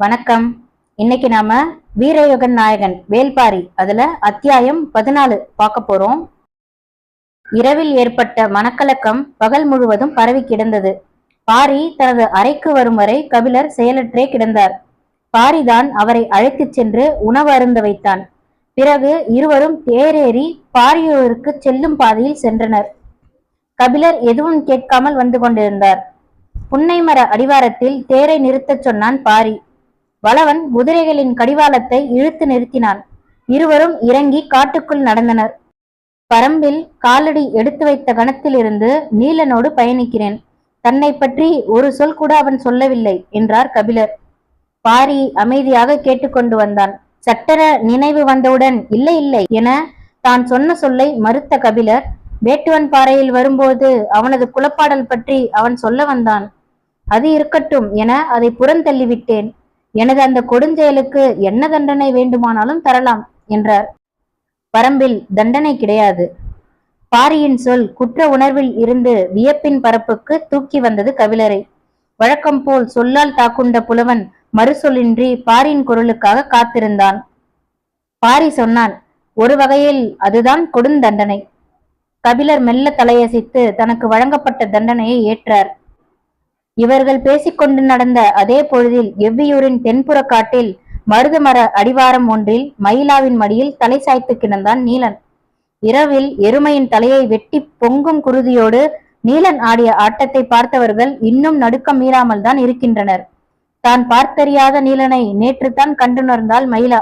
வணக்கம். இன்னைக்கு நாம வீரயுகன் நாயகன் வேல்பாரி அதுல அத்தியாயம் பதினாலு பார்க்க போறோம். இரவில் ஏற்பட்ட மனக்கலக்கம் பகல் முழுவதும் பரவி கிடந்தது. பாரி தனது அறைக்கு வரும் வரை கபிலர் செயலற்றே கிடந்தார். பாரிதான் அவரை அழைத்துச் சென்று உணவு அருந்த வைத்தான். பிறகு இருவரும் தேரேறி பாரியூருக்கு செல்லும் பாதையில் சென்றனர். கபிலர் எதுவும் கேட்காமல் வந்து கொண்டிருந்தார். புன்னைமர அடிவாரத்தில் தேரை நிறுத்தச் சொன்னான் பாரி. வளவன் குதிரைகளின் கடிவாளத்தை இழுத்து நிறுத்தினான். இருவரும் இறங்கி காட்டுக்குள் நடந்தனர். பரம்பில் காலடி எடுத்து வைத்த கணத்திலிருந்து நீலனோடு பயணிக்கிறேன். தன்னை பற்றி ஒரு சொல் கூட அவன் சொல்லவில்லை என்றார் கபிலர். பாரி அமைதியாக கேட்டுக்கொண்டு வந்தான். சட்டென நினைவு வந்தவுடன் இல்லை இல்லை என தான் சொன்ன சொல்லை மறுத்த கபிலர் வேட்டுவன் பாறையில் வரும்போது அவனது குலப்பாடல் பற்றி அவன் சொல்ல வந்தான். அது இருக்கட்டும் என அதை புறந்தள்ளிவிட்டேன். எனது அந்த கொடுஞ்செயலுக்கு என்ன தண்டனை வேண்டுமானாலும் தரலாம் என்றார். பரம்பில் தண்டனை கிடையாது. பாரியின் சொல் குற்ற உணர்வில் இருந்து வியப்பின் பரப்புக்கு தூக்கி வந்தது கபிலரை. வழக்கம் போல் சொல்லால் தாக்குண்ட புலவன் மறுசொல்லின்றி பாரியின் குரலுக்காக காத்திருந்தான். பாரி சொன்னான் ஒரு வகையில் அதுதான் கொடுந்தண்டனை. கபிலர் மெல்ல தலையசைத்து தனக்கு வழங்கப்பட்ட தண்டனையை ஏற்றார். இவர்கள் பேசிக்கொண்டு நடந்த அதே பொழுதில் எவ்வியூரின் தென்புற காட்டில் மருத மர அடிவாரம் ஒன்றில் மயிலாவின் மடியில் தலை சாய்த்து கிடந்தான் நீலன். இரவில் எருமையின் தலையை வெட்டி பொங்கும் குருதியோடு நீலன் ஆடிய ஆட்டத்தை பார்த்தவர்கள் இன்னும் நடுக்கம் மீறாமல் தான் இருக்கின்றனர். தான் பார்த்தறியாத நீலனை நேற்று தான் கண்டுணர்ந்தாள் மயிலா.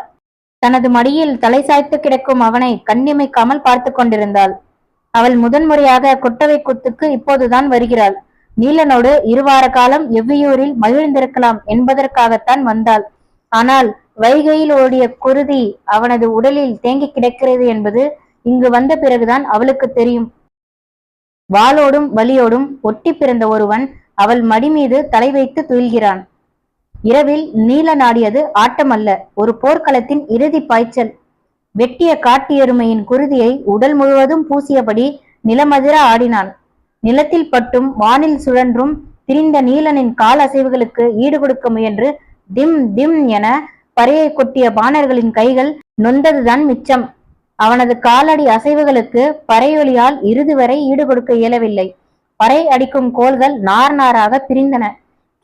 தனது மடியில் தலை சாய்த்து கிடக்கும் அவனை கண்ணிமைக்காமல் பார்த்து கொண்டிருந்தாள். அவள் முதன்முறையாக கொட்டவை குத்துக்கு இப்போதுதான் வருகிறாள். நீலனோடு இருவார காலம் எவ்வியூரில் மகிழ்ந்திருக்கலாம் என்பதற்காகத்தான் வந்தாள். ஆனால் வைகையில் ஓடிய குருதி அவனது உடலில் தேங்கி கிடக்கிறது என்பது இங்கு வந்த பிறகுதான் அவளுக்கு தெரியும். வாளோடும் வலியோடும் ஒட்டி பிறந்த ஒருவன் அவள் மடி மீது தலை வைத்து துயில்கிறான். இரவில் நீல நாடியது ஆட்டமல்ல ஒரு போர்க்களத்தின் இறுதி பாய்ச்சல். வெட்டிய காட்டு எருமையின் குருதியை உடல் முழுவதும் பூசியபடி நிலமதிர ஆடினான். நிலத்தில் பட்டும் வானில் சுழன்றும் திரிந்த நீலனின் கால் அசைவுகளுக்கு ஈடு கொடுக்க முயன்று திம் திம் என பறையை கொட்டிய பாணர்களின் கைகள் நொந்ததுதான் மிச்சம். அவனது காலடி அசைவுகளுக்கு பறையொலியால் இறுதி வரை ஈடு கொடுக்க இயலவில்லை. பறை அடிக்கும் கோல்கள் நார் நாராக பிரிந்தன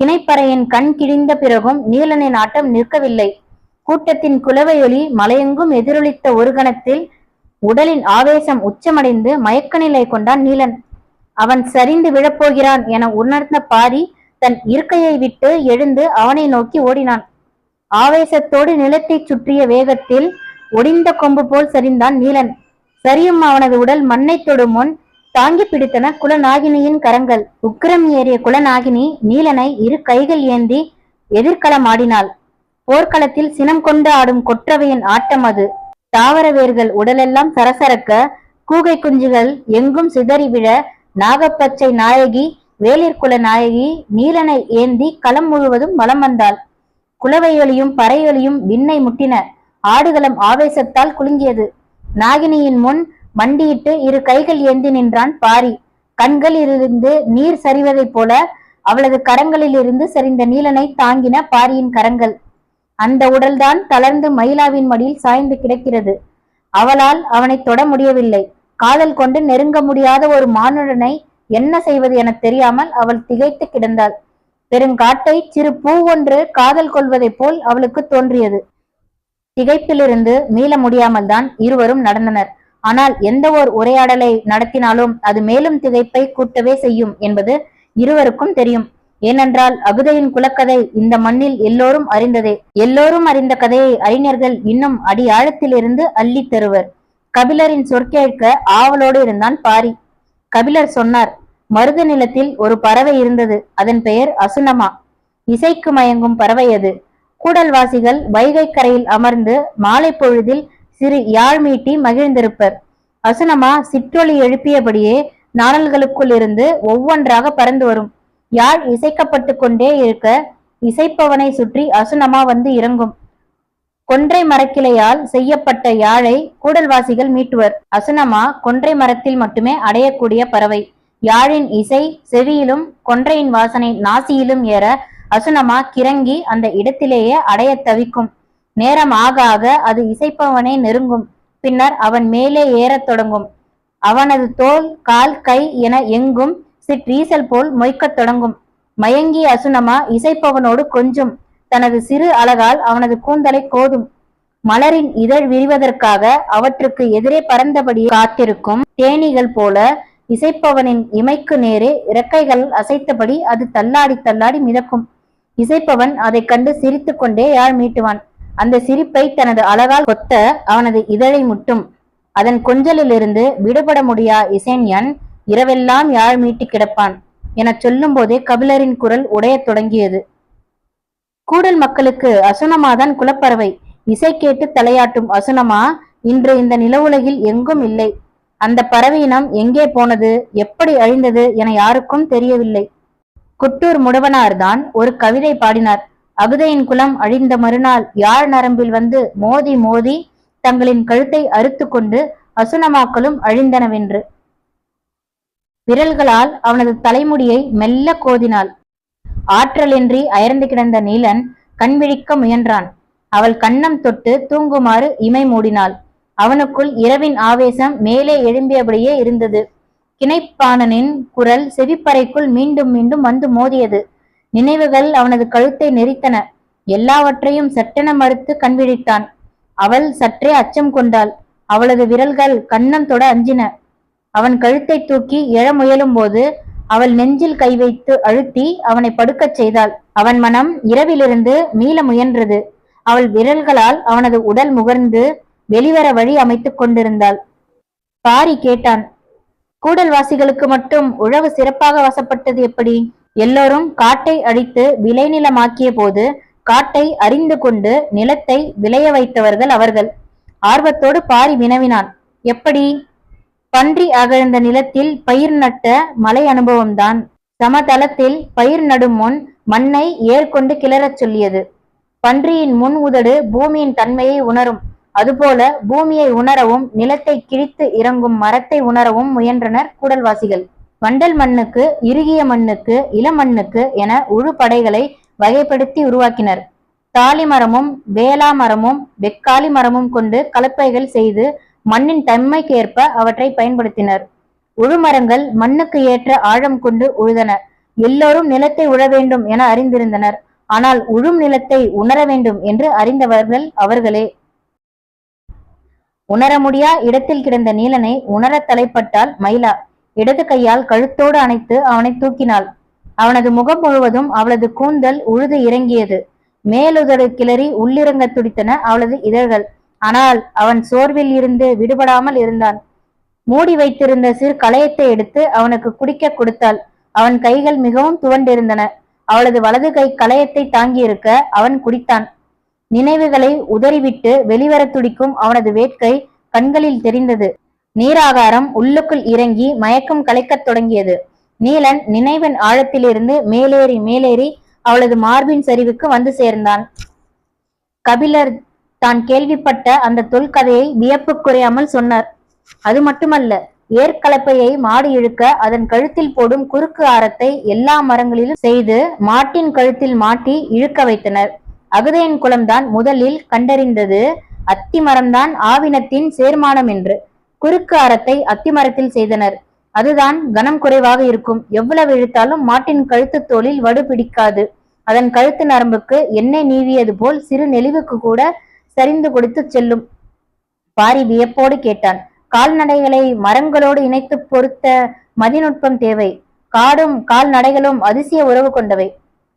கிணைப்பறையின் கண் கிழிந்த பிறகும் நீலனின் ஆட்டம் நிற்கவில்லை. கூட்டத்தின் குலவையொலி மலையெங்கும் எதிரொலித்த ஒரு கணத்தில் உடலின் ஆவேசம் உச்சமடைந்து மயக்க நிலை கொண்டான் நீலன். அவன் சரிந்து விழப்போகிறான் என உணர்ந்த பாரி தன் இருக்கையை விட்டு எழுந்து அவனை நோக்கி ஓடினான். ஆவேசத்தோடு நிலத்தைச் சுற்றிய வேகத்தில் ஒடிந்த கொம்பு போல் சரிந்தான் நீலன். சரியும் அவனது உடல் மண்ணை தொடும் முன் தாங்கி பிடித்தன குலநாகினியின் கரங்கள். உக்கிரம் ஏறிய குலநாகினி நீலனை இரு கைகள் ஏந்தி எதிர்களம் ஆடினாள். போர்க்களத்தில் சினம் கொண்டு ஆடும் கொற்றவையின் ஆட்டம் அது. தாவர வேர்கள் உடலெல்லாம் சரசரக்க கூகை குஞ்சுகள் எங்கும் சிதறி விழ நாகப்பச்சை நாயகி வேலிற்குல நாயகி நீலனை ஏந்தி களம் முழுவதும் வலம் வந்தாள். குலவையொலியும் பறையொலியும் விண்ணை முட்டின. ஆடுகளம் ஆவேசத்தால் குலுங்கியது. நாகினியின் முன் மண்டியிட்டு இரு கைகள் ஏந்தி நின்றான் பாரி. கண்களிலிருந்து நீர் சரிவதைப் போல அவளது கரங்களில் இருந்து சரிந்த நீலனை தாங்கின பாரியின் கரங்கள். அந்த உடல்தான் தளர்ந்து மயிலாவின் மடியில் சாய்ந்து கிடக்கிறது. அவளால் அவனை தொட முடியவில்லை. காதல் கொண்டு நெருங்க முடியாத ஒரு மானுடனை என்ன செய்வது என தெரியாமல் அவள் திகைத்து கிடந்தாள். பெருங்காட்டை சிறு பூ ஒன்று காதல் கொள்வதைப் போல் அவளுக்கு தோன்றியது. திகைப்பிலிருந்து மீள முடியாமல் தான் இருவரும் நடந்தனர். ஆனால் எந்த ஒரு உரையாடலை நடத்தினாலும் அது மேலும் திகைப்பை கூட்டவே செய்யும் என்பது இருவருக்கும் தெரியும். ஏனென்றால் அகுதையின் குலக்கதை இந்த மண்ணில் எல்லோரும் அறிந்ததே. எல்லோரும் அறிந்த கதையை அறிஞர்கள் இன்னும் அடி ஆழத்திலிருந்து அள்ளித் தருவர். கபிலரின் சொற்கேட்க ஆவலோடு இருந்தான் பாரி. கபிலர் சொன்னார் மருத நிலத்தில் ஒரு பறவை இருந்தது. அதன் பெயர் அசுனமா. இசைக்கு மயங்கும் பறவை அது. கூடல்வாசிகள் வைகை கரையில் அமர்ந்து மாலை பொழுதில் சிறு யாழ் மீட்டி மகிழ்ந்திருப்பர். அசுனமா சிற்றொலி எழுப்பியபடியே நாணல்களுக்குள் இருந்து ஒவ்வொன்றாக பறந்து வரும். யாழ் இசைக்கப்பட்டு கொண்டே இருக்க இசைப்பவனை சுற்றி அசுனமா வந்து இறங்கும். கொன்றை மரக்கிளையால் செய்யப்பட்ட யாழை கூடல்வாசிகள் மீட்டுவர். அசுனமா கொன்றை மரத்தில் மட்டுமே அடையக்கூடிய பறவை. யாழின் இசை செவியிலும் கொன்றையின் வாசனை நாசியிலும் ஏற அசுனமா கிறங்கி அந்த இடத்திலேயே அடையத் தவிக்கும். நேரம் ஆக ஆக அது இசைப்பவனை நெருங்கும். பின்னர் அவன் மேலே ஏறத் தொடங்கும். அவனது தோல் கால் கை என எங்கும் சிற்றீசல் போல் மொய்க்கத் தொடங்கும். மயங்கிய அசுனமா இசைப்பவனோடு கொஞ்சும். தனது சிறு அழகால் அவனது கூந்தலை கோதும் மலரின் இதழ் விரிவதற்காக அவற்றுக்கு எதிரே பறந்தபடி காத்திருக்கும் தேனீகள் போல இசைப்பவனின் இமைக்கு நேரே இறக்கைகள் அசைத்தபடி அது தள்ளாடி தள்ளாடி மிதக்கும். இசைப்பவன் அதைக் கண்டு சிரித்து கொண்டே யாழ் மீட்டுவான். அந்த சிரிப்பை தனது அழகால் கொத்த அவனது இதழை முட்டும். அதன் கொஞ்சலிலிருந்து விடுபட முடியா இசைஞன் இரவெல்லாம் யாழ் மீட்டு கிடப்பான். எனச் சொல்லும் போதே கபிலரின் குரல் உடையத் தொடங்கியது. கூடல் மக்களுக்கு அசுனமாதான் குலப்பறவை. இசை கேட்டு தலையாட்டும் அசுனமா இன்று இந்த நிலவுலகில் எங்கும் இல்லை. அந்த பறவையினம் எங்கே போனது எப்படி அழிந்தது என யாருக்கும் தெரியவில்லை. குட்டூர் முடவனார்தான் ஒரு கவிதை பாடினார். அகுதையின் குலம் அழிந்த மறுநாள் யாழ் நரம்பில் வந்து மோதி மோதி தங்களின் கழுத்தை அறுத்து கொண்டு அசுனமாக்களும் அழிந்தனவென்று. விரல்களால் அவனது தலைமுடியை மெல்ல கோதினாள். ஆற்றலின்றி அயர்ந்து கிடந்த நீலன் கண் விழிக்க முயன்றான். அவள் கண்ணம் தொட்டு தூங்குமாறு இமை மூடினாள். அவனுக்குள் இரவின் ஆவேசம் மேலே எழும்பியபடியே இருந்தது. கிணைப்பாணனின் குரல் செவிப்பறைக்குள் மீண்டும் மீண்டும் வந்து மோதியது. நினைவுகள் அவனது கழுத்தை நெரித்தன. எல்லாவற்றையும் சட்டென மறுத்து கண்விழித்தான் அவள் சற்றே அச்சம் கொண்டாள். அவளது விரல்கள் கண்ணம் தொட அஞ்சின. அவன் கழுத்தை தூக்கி எழ முயலும் போது அவள் நெஞ்சில் கை வைத்து அழுத்தி அவனை படுக்கச் செய்தாள். அவன் மனம் இரவிலிருந்து மீள முயன்றது. அவள் விரல்களால் அவனது உடல் முகர்ந்து வெளிவர வழி அமைத்துக் கொண்டிருந்தாள். பாரி கேட்டான் கூடல்வாசிகளுக்கு மட்டும் உழவு சிறப்பாக வசப்பட்டது எப்படி? எல்லோரும் காட்டை அழித்து விளைநிலமாக்கிய போது காட்டை அறிந்து கொண்டு நிலத்தை விளைய வைத்தவர்கள் அவர்கள். ஆர்வத்தோடு பாரி வினவினான் எப்படி? பன்றி அகழ்ந்த நிலத்தில் பயிர் நட்ட மலை அனுபவம்தான். சமதளத்தில் பயிர் நடும் முன் மண்ணை ஏற்கொண்டு கிளறச் சொல்லியது. பன்றியின் முன் உதடு பூமியின் தன்மையை உணரும். அதுபோல பூமியை உணரவும் நிலத்தை கிழித்து இறங்கும் மரத்தை உணரவும் முயன்றனர் கூடல்வாசிகள். வண்டல் மண்ணுக்கு இறுகிய மண்ணுக்கு இளமண்ணுக்கு என உழு படைகளை வகைப்படுத்தி உருவாக்கினர். தாலி மரமும் வேளா மரமும் வெக்காலி மரமும் கொண்டு கலப்பைகள் செய்து மண்ணின் தன்மைக்கேற்ப அவற்றை பயன்படுத்தினர். உழுமரங்கள் மண்ணுக்கு ஏற்ற ஆழம் கொண்டு உழுதன. எல்லோரும் நிலத்தை உழ வேண்டும் என அறிந்திருந்தனர். ஆனால் உழும் நிலத்தை உணர வேண்டும் என்று அறிந்தவர்கள் அவர்களே. உணர முடியா? இடத்தில் கிடந்த நீலனை உணர தலைப்பட்டால் மயிலா. இடது கையால் கழுத்தோடு அணைத்து அவனை தூக்கினாள். அவனது முகம் முழுவதும் அவளது கூந்தல் உழுது இறங்கியது. மேலுதடு கிளறி உள்ளிறங்க துடித்தன அவளது இதழ்கள். ஆனால் அவன் சோர்வில் இருந்து விடுபடாமல் இருந்தான். மூடி வைத்திருந்த சிறு களையத்தை எடுத்து அவனுக்கு குடிக்க கொடுத்தாள். அவன் கைகள் மிகவும் துவண்டிருந்தன. அவளது வலது கை களையத்தை தாங்கியிருக்க அவன் குடித்தான். நினைவுகளை உதறிவிட்டு வெளிவர துடிக்கும் அவனது வேட்கை கண்களில் தெரிந்தது. நீராகாரம் உள்ளுக்குள் இறங்கி மயக்கம் கலைக்கத் தொடங்கியது. நீலன் நினைவின் ஆழத்திலிருந்து மேலேறி மேலேறி அவளது மார்பின் சரிவுக்கு வந்து சேர்ந்தான். கபிலர் தான் கேள்விப்பட்ட அந்த தொல்கதையை வியப்பு குறையாமல் சொன்னார். அது மட்டுமல்ல ஏற்கலப்பையை மாடு இழுக்க அதன் கழுத்தில் போடும் குறுக்கு ஆரத்தை எல்லா மரங்களிலும் செய்து மாட்டின் கழுத்தில் மாட்டி இழுக்க வைத்தனர். அகுதையின் குளம்தான் முதலில் கண்டறிந்தது அத்தி மரம்தான் ஆவினத்தின் சேர்மானம் என்று. குறுக்கு ஆரத்தை அத்தி மரத்தில் செய்தனர். அதுதான் கனம் குறைவாக இருக்கும். எவ்வளவு இழுத்தாலும் மாட்டின் கழுத்து தோலில் வடு பிடிக்காது. அதன் கழுத்து நரம்புக்கு எண்ணெய் நீவியது போல் சிறு நெளிவுக்கு கூட சரிந்து கொடுத்து செல்லும். பாரி வியப்போடு கேட்டான் கால்நடைகளை மரங்களோடு இணைத்து பொருத்த மதிநுட்பம் தேவை. காடும் கால்நடைகளும் அதிசய உறவு கொண்டவை.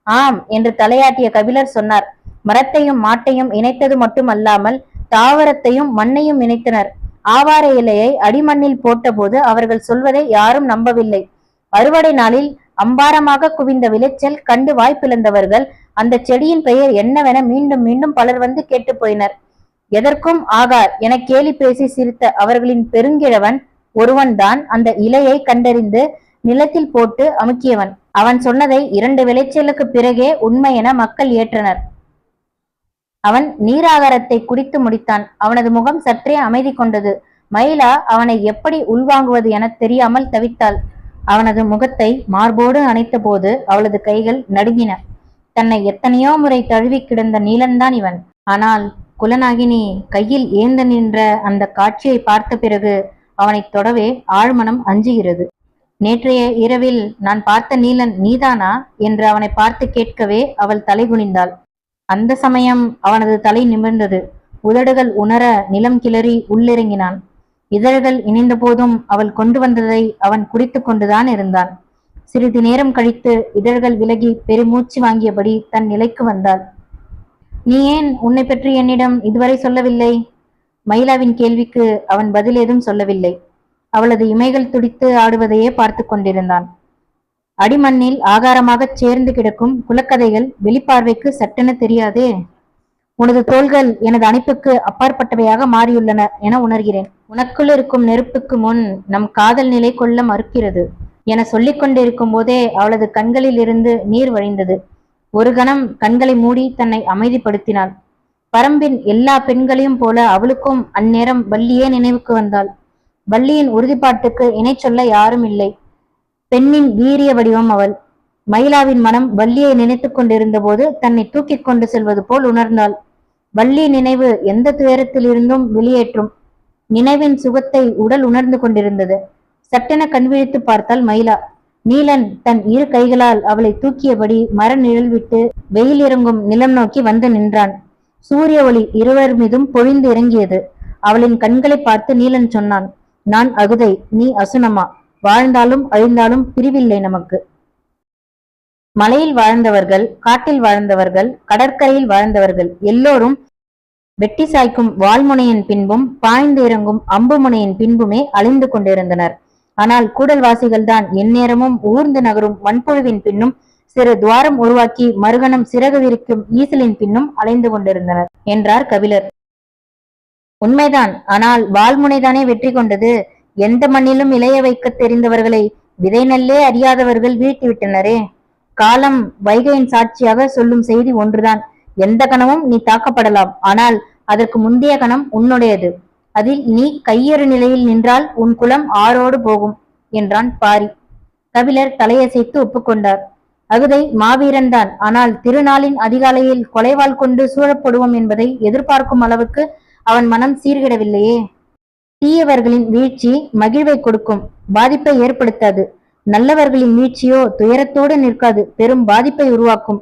ஆம் என்று தலையாட்டிய கபிலர் சொன்னார். மரத்தையும் மாட்டையும் இணைத்தது மட்டுமல்லாமல் தாவரத்தையும் மண்ணையும் இணைத்தனர். ஆவார இலையை அடிமண்ணில் போட்டபோது அவர்கள் சொல்வதை யாரும் நம்பவில்லை. அறுவடை நாளில் அம்பாரமாக குவிந்த விளைச்சல் கண்டு வாய்ப்பிழந்தவர்கள் அந்த செடியின் பெயர் என்னவென மீண்டும் மீண்டும் பலர் வந்து கேட்டு போயினர். எதற்கும் ஆகார் என கேலி பேசி சிரித்த அவர்களின் பெருங்கிழவன் ஒருவன்தான் அந்த இலையை கண்டறிந்து நிலத்தில் போட்டு அமுக்கியவன். அவன் சொன்னதை இரண்டு விளைச்சலுக்கு பிறகே உண்மை என மக்கள் ஏற்றனர். அவன் நீராகாரத்தை குடித்து முடித்தான். அவனது முகம் சற்றே அமைதி கொண்டது. மயிலா அவனை எப்படி உள்வாங்குவது என தெரியாமல் தவித்தாள். அவனது முகத்தை மார்போடு அணைத்த போது அவளது கைகள் நடுங்கின. தன்னை எத்தனையோ முறை தழுவி கிடந்த நீலன்தான் இவன். ஆனால் குலநாகினி கையில் ஏந்த நின்ற அந்த காட்சியை பார்த்த பிறகு அவனைத் தொடவே ஆழ்மனம் அஞ்சுகிறது. நேற்றைய இரவில் நான் பார்த்த நீலன் நீதானா என்று அவனை பார்த்து கேட்கவே அவள் தலை குனிந்தாள். அந்த சமயம் அவனது தலை நிமிர்ந்தது. உதடுகள் உணர நிலம் கிளறி உள்ளிறங்கினான். இதழ்கள் இணைந்த போதும் அவள் கொண்டு வந்ததை அவன் குடித்து கொண்டுதான் இருந்தான். சிறிது நேரம் கழித்து இதழ்கள் விலகி பெருமூச்சு வாங்கியபடி தன் நிலைக்கு வந்தாள். நீ ஏன் உன்னை பற்றி என்னிடம் இதுவரை சொல்லவில்லை? மயிலாவின் கேள்விக்கு அவன் பதில் ஏதும் சொல்லவில்லை. அவளது இமைகள் துடித்து ஆடுவதையே பார்த்து கொண்டிருந்தான். அடிமண்ணில் ஆகாரமாகச் சேர்ந்து கிடக்கும் குலக்கதைகள் வெளிப்பார்வைக்கு சட்டென தெரியாதே. உனது தோள்கள் எனது அணைப்புக்கு அப்பாற்பட்டவையாக மாறியுள்ளன என உணர்கிறேன். உனக்குள் இருக்கும் நெருப்புக்கு முன் நம் காதல் நிலை கொள்ள மறுக்கிறது. என சொல்லிக் கொண்டிருக்கும் போதே அவளது கண்களில் இருந்து நீர் வழிந்தது. ஒரு கணம் கண்களை மூடி தன்னை அமைதிப்படுத்தினாள். பரம்பின் எல்லா பெண்களையும் போல அவளுக்கும் அந்நேரம் வள்ளியே நினைவுக்கு வந்தாள். வள்ளியின் உறுதிப்பாட்டுக்கு இணை சொல்ல யாரும் இல்லை. பெண்ணின் வீரிய வடிவம் அவள். மயிலாவின் மனம் வள்ளியை நினைத்துக் கொண்டிருந்த போது தன்னை தூக்கிக் கொண்டு செல்வது போல் உணர்ந்தாள். வள்ளி நினைவு எந்த துயரத்தில் இருந்தும் வெளியேற்றும். நினைவின் சுகத்தை உடல் உணர்ந்து கொண்டிருந்தது. சட்டென கண்விழித்து பார்த்தாள் மயிலா. நீலன் தன் இரு கைகளால் அவளை தூக்கியபடி மர நிழல் விட்டு வெயில் இறங்கும் நிலம் நோக்கி வந்து நின்றான். சூரிய ஒளி இருவர் மீதும் பொழிந்து இறங்கியது. அவளின் கண்களை பார்த்து நீலன் சொன்னான் நான் அகுதை நீ அசுனமா? வாழ்ந்தாலும் அழிந்தாலும் பிரிவில்லை நமக்கு. மலையில் வாழ்ந்தவர்கள் காட்டில் வாழ்ந்தவர்கள் கடற்கரையில் வாழ்ந்தவர்கள் எல்லோரும் வெட்டி சாய்க்கும் வால்முனையின் பின்பும் பாய்ந்து இறங்கும் அம்பு முனையின் பின்புமே அழிந்து கொண்டிருந்தனர். ஆனால் கூடல்வாசிகள் தான் எந்நேரமும் ஊர்ந்து நகரும் மண்புழுவின் பின்னும் சிறு துவாரம் உருவாக்கி மறுகணம் சிறகு விரிக்கும் ஈசலின் பின்னும் அலைந்து கொண்டிருந்தனர் என்றார் கபிலர். உண்மைதான் ஆனால் வால்முனைதானே வெற்றி கொண்டது? எந்த மண்ணிலும் இளைய வைக்க தெரிந்தவர்களை விதை நல்லே அறியாதவர்கள் வீழ்த்திவிட்டனரே காலம் வைகையின் சாட்சியாக சொல்லும் செய்தி ஒன்றுதான். எந்த கணமும் நீ தாக்கப்படலாம். ஆனால் அதற்கு முந்தைய கணம் உன்னுடையது. அதில் நீ கையறு நிலையில் நின்றால் உன் குலம் ஆறோடு போகும் என்றான் பாரி. கபிலர் தலையசைத்து ஒப்புக்கொண்டார். அகுதை மாவீரன்தான் ஆனால் திருநாளின் அதிகாலையில் கொலைவாள் கொண்டு சூழப்படுவோம் என்பதை எதிர்பார்க்கும் அளவுக்கு அவன் மனம் சீர்கிடவில்லையே. தீயவர்களின் வீழ்ச்சி மகிழ்வை கொடுக்கும் பாதிப்பை ஏற்படுத்தாது. நல்லவர்களின் வீழ்ச்சியோ துயரத்தோடு நிற்காது பெரும் பாதிப்பை உருவாக்கும்.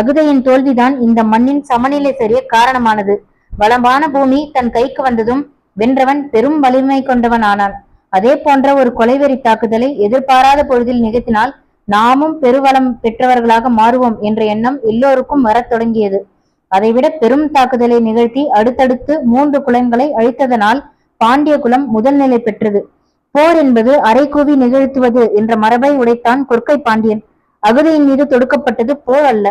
அகுதையின் தோல்விதான் இந்த மண்ணின் சமநிலை சரிய காரணமானது. வளமான பூமி தன் கைக்கு வந்ததும் வென்றவன் பெரும் வலிமை கொண்டவன் ஆனான். அதே போன்ற ஒரு கொலைவெறி தாக்குதலை எதிர்பாராத பொழுதில் நிகழ்த்தினால் நாமும் பெருவளம் பெற்றவர்களாக மாறுவோம் என்ற எண்ணம் எல்லோருக்கும் வரத் தொடங்கியது. அதைவிட பெரும் தாக்குதலை நிகழ்த்தி அடுத்தடுத்து மூன்று குலங்களை அழித்ததனால் பாண்டிய குலம் முதல் நிலை பெற்றது. போர் என்பது அரைக்கூவி நிகழ்த்துவது என்ற மரபை உடைத்தான் கொற்கை பாண்டியன். அகுதியின் மீது தொடுக்கப்பட்டது போர் அல்ல.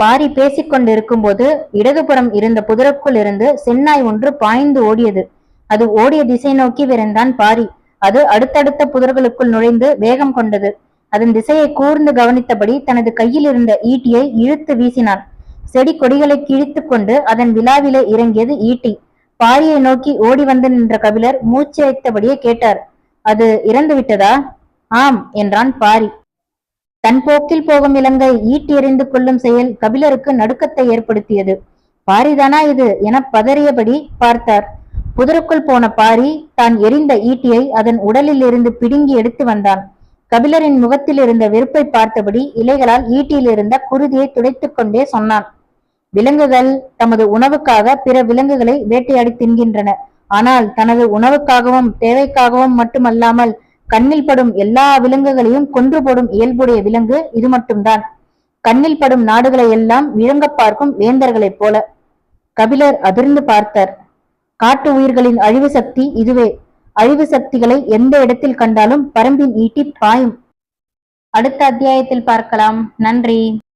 பாரி பேசிக் கொண்டிருக்கும் போது இடதுபுறம் இருந்த புதருக்குள் இருந்து சென்னாய் ஒன்று பாய்ந்து ஓடியது. அது ஓடிய திசை நோக்கி விரைந்தான் பாரி. அது அடுத்தடுத்த புதர்களுக்குள் நுழைந்து வேகம் கொண்டது. அதன் திசையை கூர்ந்து கவனித்தபடி தனது கையில் இருந்த ஈட்டியை இழுத்து வீசினான். செடி கொடிகளை கிழித்து கொண்டு அதன் விழாவிலே இறங்கியது ஈட்டி. பாரியை நோக்கி ஓடி வந்து நின்ற கபிலர் மூச்சு வைத்தபடியே கேட்டார் அது இறந்து விட்டதா ஆம் என்றான் பாரி. தன் போக்கில் போகும் இலங்கை ஈட்டி எறிந்து கொள்ளும் செயல் கபிலருக்கு நடுக்கத்தை ஏற்படுத்தியது. பாரிதானா இது என பதறியபடி பார்த்தார். புதருக்குள் போன பாரி தான் எரிந்த ஈட்டியை அதன் உடலில் இருந்து பிடுங்கி எடுத்து வந்தான். கபிலரின் முகத்தில் இருந்த வெறுப்பை பார்த்தபடி இலைகளால் ஈட்டியில் இருந்த குருதியை துடைத்துக் கொண்டே சொன்னான். விலங்குகள் தமது உணவுக்காக பிற விலங்குகளை வேட்டையாடி தின்கின்றன. ஆனால் தனது உணவுக்காகவும் தேவைக்காகவும் மட்டுமல்லாமல் கண்ணில் படும் எல்லா விலங்குகளையும் கொன்று போடும் இயல்புடைய விலங்கு இது மட்டும்தான். கண்ணில் படும் நாடுகளை எல்லாம் விழுங்க பார்க்கும் வேந்தர்களைப் போல. கபிலர் அதிர்ந்து பார்த்தார். காட்டு உயிர்களின் அழிவு சக்தி இதுவே. அழிவு சக்திகளை எந்த இடத்தில் கண்டாலும் பரம்பின் ஈட்டி பாயும். அடுத்த அத்தியாயத்தில் பார்க்கலாம். நன்றி.